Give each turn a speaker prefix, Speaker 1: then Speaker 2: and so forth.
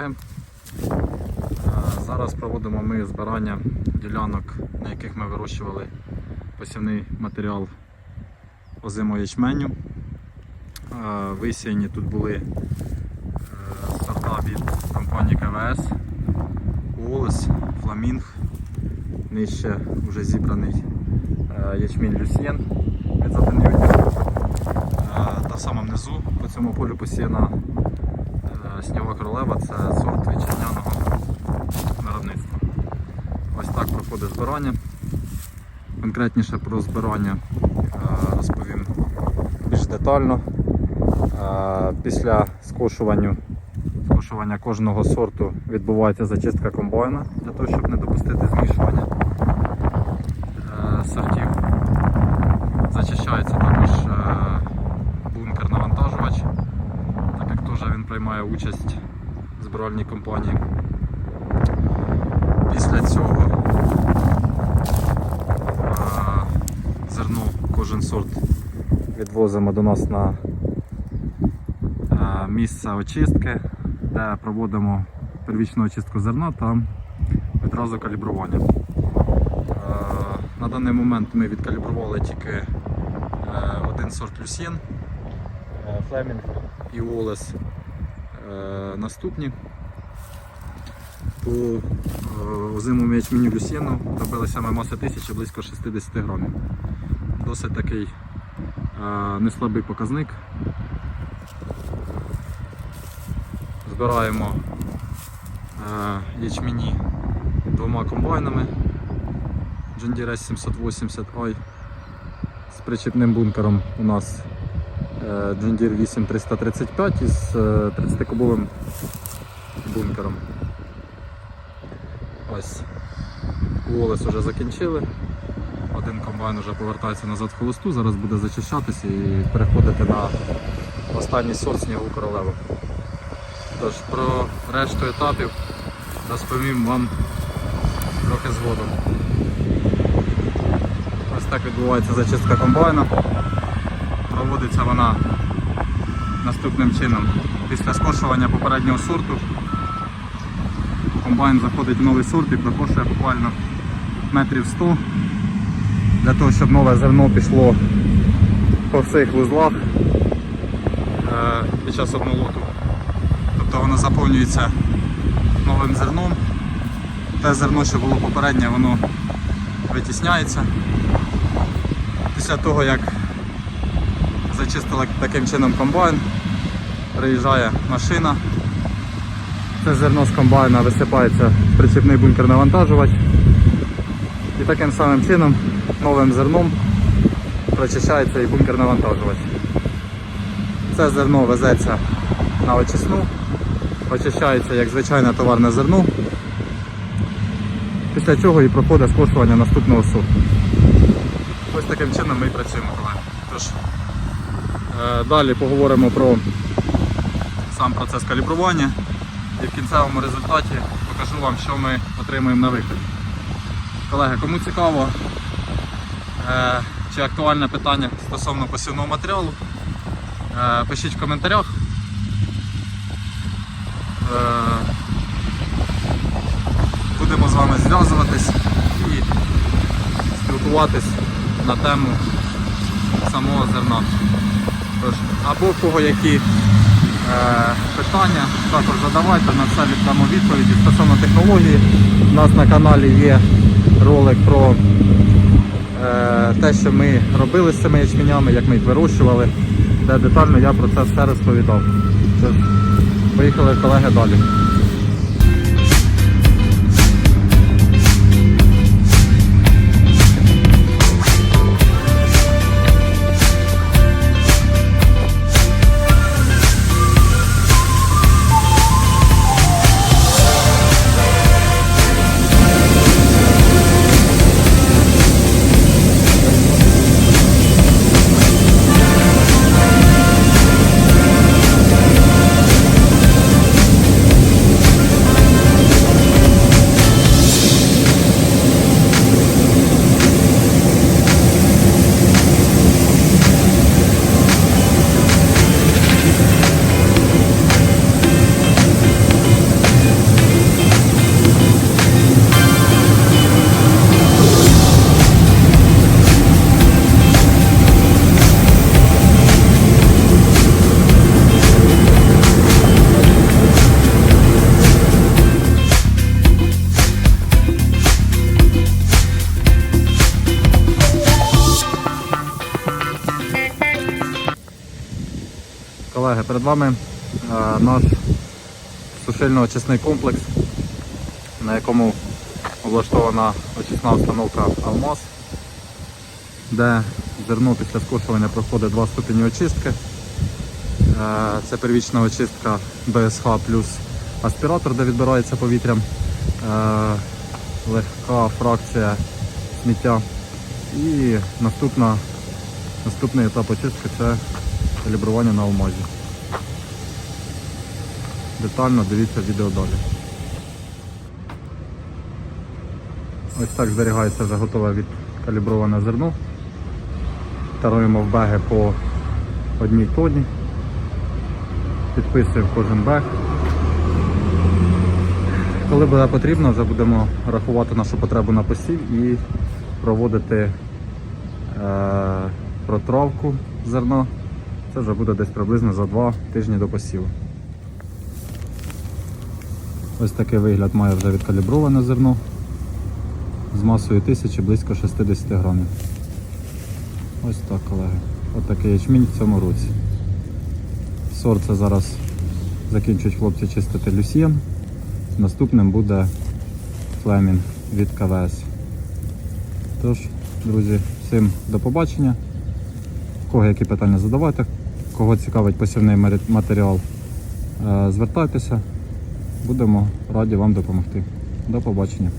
Speaker 1: колеги. Е, Зараз проводимо ми збирання ділянок, на яких ми вирощували посівний матеріал озимого ячменю. Е, Висіяні тут були е, сорта від компанії КВС, Уолес, Фламінг. Нижче вже зібраний ячмінь Люсьєн від Затанівки. Та саме внизу по цьому полю посіяна снігова королева, це сорт вітчизняного виробництва. Ось так проходить збирання. Конкретніше про збирання е, розповім більш детально. Е, Після скошування, скошування кожного сорту відбувається зачистка комбайна для того, щоб не допустити змішування е, сортів. Зачищається також е, бункер навантажувач, так як теж він приймає участь в збиральній компанії. Після цього зерно кожен сорт відвозимо до нас на місце очистки, де проводимо первічну очистку зерна та відразу калібрування. На даний момент ми відкалібрували тільки е, один сорт люсьєн, Флемінг і Олес наступні. По е, озимому ячменю люсьєну добилися ми маси тисячі близько 60 грамів. Досить такий е, неслабий показник. Збираємо е, ячмені двома комбайнами John Deere 780i з причіпним бункером у нас е, Deere 8335 із 30-кубовим бункером. Ось Уолес вже закінчили. Один комбайн вже повертається назад в холосту, зараз буде зачищатися і переходити на останній сорт снігу королеву. Тож про решту етапів розповім вам трохи згодом. Ось так відбувається зачистка комбайна. Проводиться вона наступним чином. Після скошування попереднього сорту комбайн заходить в новий сорт і прокошує буквально метрів 100 для того, щоб нове зерно пішло по всіх вузлах е, під час обмолоту. Тобто воно заповнюється новим зерном. Те зерно, що було попереднє, воно витісняється. Після того, як зачистили таким чином комбайн, приїжджає машина. Це зерно з комбайна висипається в причіпний бункер навантажувач. І таким самим чином новим зерном прочищається і бункер навантажувач. Це зерно везеться на очисну, очищається як звичайне товарне зерно, після чого і проходить скошування наступного сорту. Ось таким чином ми і працюємо. Тож, далі поговоримо про сам процес калібрування і в кінцевому результаті покажу вам, що ми отримуємо на вихід. Колеги, кому цікаво, е, чи актуальне питання стосовно посівного матеріалу, е, пишіть в коментарях. Е, Будемо з вами зв'язуватись і спілкуватись на тему самого зерна. Тож, або в кого які е, питання, також задавайте, на все віддамо відповіді. Стосовно технології, у нас на каналі є ролик про е, те, що ми робили з цими ячменями, як ми їх вирощували, де детально я про це все розповідав. Тож, Поїхали колеги далі. Колеги, перед вами е, наш сушильно-очисний комплекс, на якому облаштована очисна установка Алмаз, де зерно після скошування проходить два ступені очистки. Е, Це первічна очистка БСХ плюс аспіратор, де відбирається повітрям, е, легка фракція сміття. І наступна, наступний етап очистки це калібрування на алмазі. Детально дивіться відео далі. Ось так зберігається вже готове відкаліброване зерно. Таруємо в беги по одній тоні. Підписуємо кожен бег. Коли буде потрібно, вже будемо рахувати нашу потребу на посів і проводити е, протравку зерна. Це вже буде десь приблизно за 2 тижні до посіву. Ось такий вигляд має вже відкаліброване зерно з масою 1000 близько 60 грамів. Ось так, колеги. Ось такий ячмінь в цьому році. Сорт це зараз закінчують хлопці чистити люсьєн. Наступним буде флемінг від КВС. Тож, друзі, всім до побачення. Кого які питання задавайте, кого цікавить посівний матеріал, е, звертайтеся. Будемо раді вам допомогти. До побачення.